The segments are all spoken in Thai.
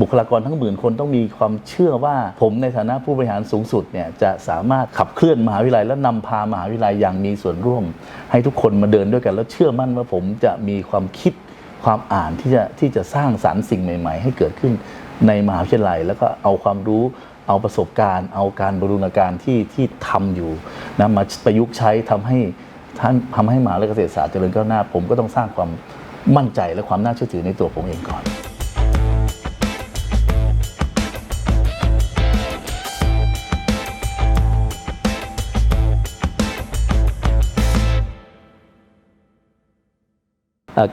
บุคลากรทั้งหมื่นคนต้องมีความเชื่อว่า ผมในฐานะผู้บริหารสูงสุดเนี่ยจะสามารถขับเคลื่อนมหาวิทยาลัยและนำพามหาวิทยาลัยอย่างมีส่วนร่วม ให้ทุกคนมาเดินด้วยกัน แล้วเชื่อมั่นว่าผมจะมีความคิดความอ่านที่จะที่จะสร้างสารรค์สิ่งใหม่ ๆ ให้เกิดขึ้นในมหาวิทยาลัย แล้วก็เอาความรู้เอาประสบการณ์ เอาการบรูรณาการที่ที่ทำอยู่นะมาประยุกต์ใช้ทำให้ท่านทำให้มหาวิทยาลัยเกษตรศาสตร์เจริญก้าวหน้า ผมก็ต้องสร้างความมั่นใจและความน่าเชื่อถือในตัวผมเองก่อน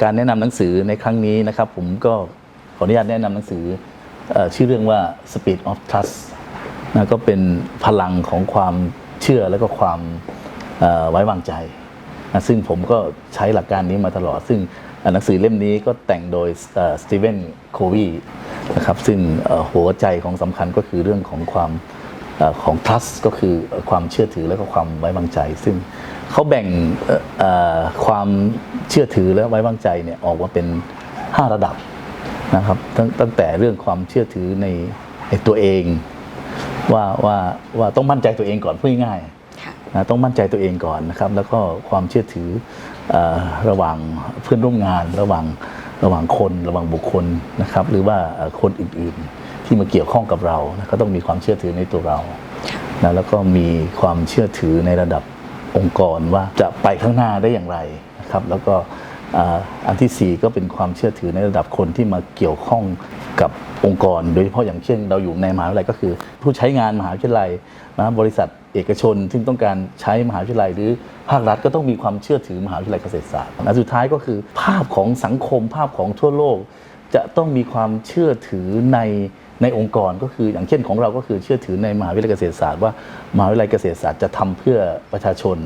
การแนะนำหนังสือในครั้งนี้นะครับ ผมก็ขออนุญาตแนะนำหนังสืออชื่อเรื่องว่า Speed of Trust นะก็เป็นพลังของความเชื่อและก็ความไว้วางใจนะซึ่งผมก็ใช้หลักการนี้มาตลอด ซึ่งหนังสือเล่มนี้ก็แต่งโดยสตีเวนโควีนะครับซึ่งหัวใจของสำคัญก็คือเรื่องของความ ของ trust ก็คือความเชื่อถือและก็ความไว้วางใจ ซึ่งเขาแบ่งเอ่อเอ่อความเชื่อถือและไว้วางใจเนี่ยออกมาเป็น 5 ระดับนะครับตั้งตั้งแต่เรื่องความเชื่อถือในในตัวเองว่าว่าว่าต้องมั่นใจตัวเองก่อนพูดง่ายๆค่ะนะต้องมั่นใจตัวเองก่อนนะครับ แล้วก็ความเชื่อถือเออระหว่างเพื่อนร่วมงาน ระหว่างระหว่างคน ระหว่างบุคคลนะครับ หรือว่าเอ่อคนอื่นๆ ที่มาเกี่ยวข้องกับเรานะก็ต้องมีความเชื่อถือในตัวเรานะแล้วก็มีความเชื่อถือในระดับองค์กรว่าจะไปข้างหน้าได้อย่างไรนะครับ แล้วก็อ่าอันที่สี่ก็เป็นความเชื่อถือในระดับคนที่มาเกี่ยวข้องกับองค์กร โดยเฉพาะอย่างเช่น เราอยู่ในมหาวิทยาลัยก็คือ ผู้ใช้งานมหาวิทยาลัยนะบริษัทเอกชน ซึ่งต้องการใช้มหาวิทยาลัย หรือภาครัฐก็ต้องมีความเชื่อถือมหาวิทยาลัยเกษตรศาสตร์อันสุดท้ายก็คือภาพของสังคมภาพของทั่วโลก จะต้องมีความเชื่อถือใน ในองค์กรก็คืออย่างเช่นของเราก็คือเชื่อถือในมหาวิทยาลัยเกษตรศาสตร์ว่ามหาวิทยาลัยเกษตรศาสตร์จะทำเพื่อประชาชน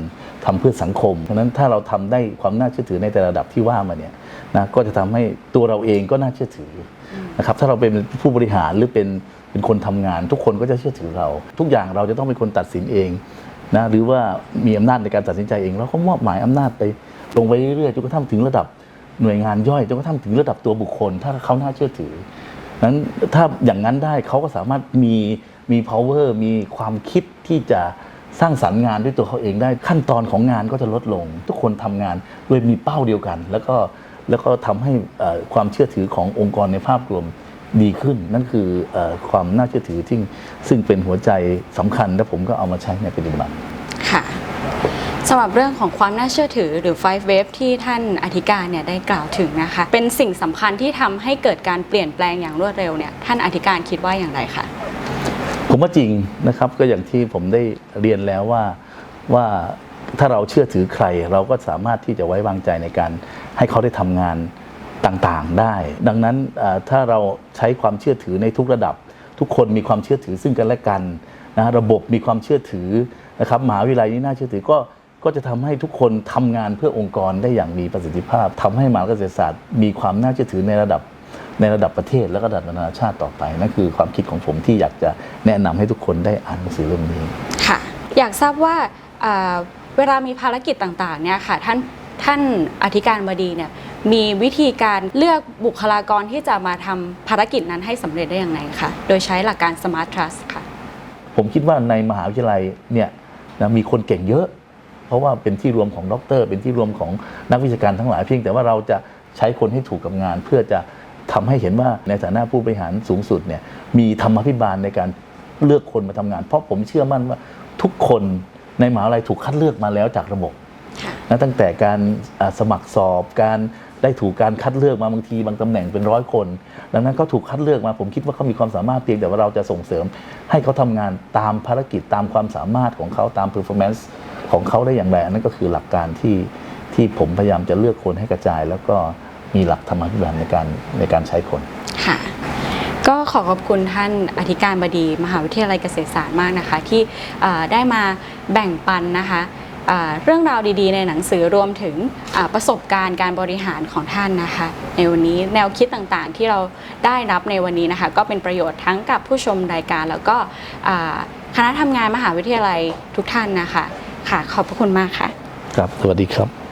ทำเพื่อสังคมเพราะฉะนั้นถ้าเราทำได้ความน่าเชื่อถือในแต่ละระดับที่ว่ามาเนี่ยนะก็จะทำให้ตัวเราเองก็น่าเชื่อถือนะครับถ้าเราเป็นผู้บริหารหรือเป็นเป็นคนทำงาน ทุกคนก็จะเชื่อถือเรา ทุกอย่างเราจะต้องเป็นคนตัดสินเองนะหรือว่ามีอำนาจในการตัดสินใจเองเราก็มอบหมายอำนาจไปลงไปเรื่อยๆจนกระทั่งถึงระดับหน่วยงานย่อยจนกระทั่งถึงระดับตัวบุคคล ถ้าเขาน่าเชื่อถือ นั้นถ้าอย่างนั้นได้เขาก็สามารถมีมี power มีความคิดที่จะสร้างสรรค์งานด้วยตัวเขาเองได้ขั้นตอนของงานก็จะลดลง ทุกคนทำงานโดยมีเป้าเดียวกัน แล้วก็แล้วก็ทำให้เอ่อความเชื่อถือขององค์กรในภาพรวมดีขึ้น นั่นคือเออความน่าเชื่อถือที่ซึ่งเป็นหัวใจสำคัญและผมก็เอามาใช้ในปฏิบัติค่ะสำหรับเรื่องของความน่าเชื่อถือหรือ five wave ที่ท่านอธิการเนี่ยได้กล่าวถึงนะคะ เป็นสิ่งสำคัญที่ทำให้เกิดการเปลี่ยนแปลงอย่างรวดเร็วเนี่ยท่านอธิการคิดว่าอย่างไรคะผมว่าจริงนะครับก็อย่างที่ผมได้เรียนแล้วว่าว่าถ้าเราเชื่อถือใคร เราก็สามารถที่จะไว้วางใจในการให้เขาได้ทำงานต่างๆได้ ดังนั้นถ้าเราใช้ความเชื่อถือในทุกระดับ ทุกคนมีความเชื่อถือซึ่งกันและกันนะระบบมีความเชื่อถือนะครับมหาวิทยาลัยนี้น่าเชื่อถือก็ ก็จะทำให้ทุกคนทำงานเพื่อองค์กรได้อย่างมีประสิทธิภาพทำให้มหาวิทยาลัยเกษตรศาสตร์มีความน่าเชื่อถือในระดับในระดับประเทศและก็ระดับนานาชาติต่อไปนั่นคือความคิดของผมที่อยากจะแนะนำให้ทุกคนได้อ่านหนังสือเล่มนี้ค่ะ อยากทราบว่าอ่าเวลามีภารกิจต่างๆเนี่ยค่ะท่านท่านอธิการบดีเนี่ยมีวิธีการเลือกบุคลากรที่จะมาทำภารกิจนั้นให้สำเร็จได้อย่างไรคะโดยใช้หลักการ Smart Trust ค่ะ ผมคิดว่าในมหาวิทยาลัยเนี่ยนะมีคนเก่งเยอะ เพราะว่าเป็นที่รวมของด็อกเตอร์เป็นที่รวมของนักวิชาการทั้งหลายเพียงแต่ว่าเราจะใช้คนให้ถูกกับงาน เพื่อจะทำให้เห็นว่าในฐานะผู้บริหารสูงสุดเนี่ยมีธรรมาภิบาลในการเลือกคนมาทำงาน เพราะผมเชื่อมั่นว่าทุกคนในมหาวิทยาลัยถูกคัดเลือกมาแล้วจากระบบค่ะนะตั้งแต่การสมัครสอบการได้ถูกการคัดเลือกมาบางทีบางตำแหน่งเป็นร้อยคน ดังนั้นเขาถูกคัดเลือกมาผมคิดว่าเขามีความสามารถเพียงแต่ว่าเราจะส่งเสริม ให้เขาทำงานตามภารกิจตามความสามารถของเขาตาม performance ของเขาได้อย่างไรนั่นก็คือหลักการที่ที่ผมพยายามจะเลือกคนให้กระจาย แล้วก็มีหลักธรรมาภิบาลในการในการใช้คนค่ะก็ขอขอบคุณท่านอธิการบดีมหาวิทยาลัยเกษตรศาสตร์มากนะคะ ที่ได้มาแบ่งปันนะคะเรื่องราวดีๆ ในหนังสือรวมถึงประสบการณ์การบริหารของท่านนะคะ ในวันนี้แนวคิดต่างๆ ที่เราได้รับในวันนี้นะคะ ก็เป็นประโยชน์ทั้งกับผู้ชมรายการ แล้วก็คณะทำงานมหาวิทยาลัยทุกท่านนะคะ ค่ะ ขอบพระคุณมากค่ะ ครับ สวัสดีครับ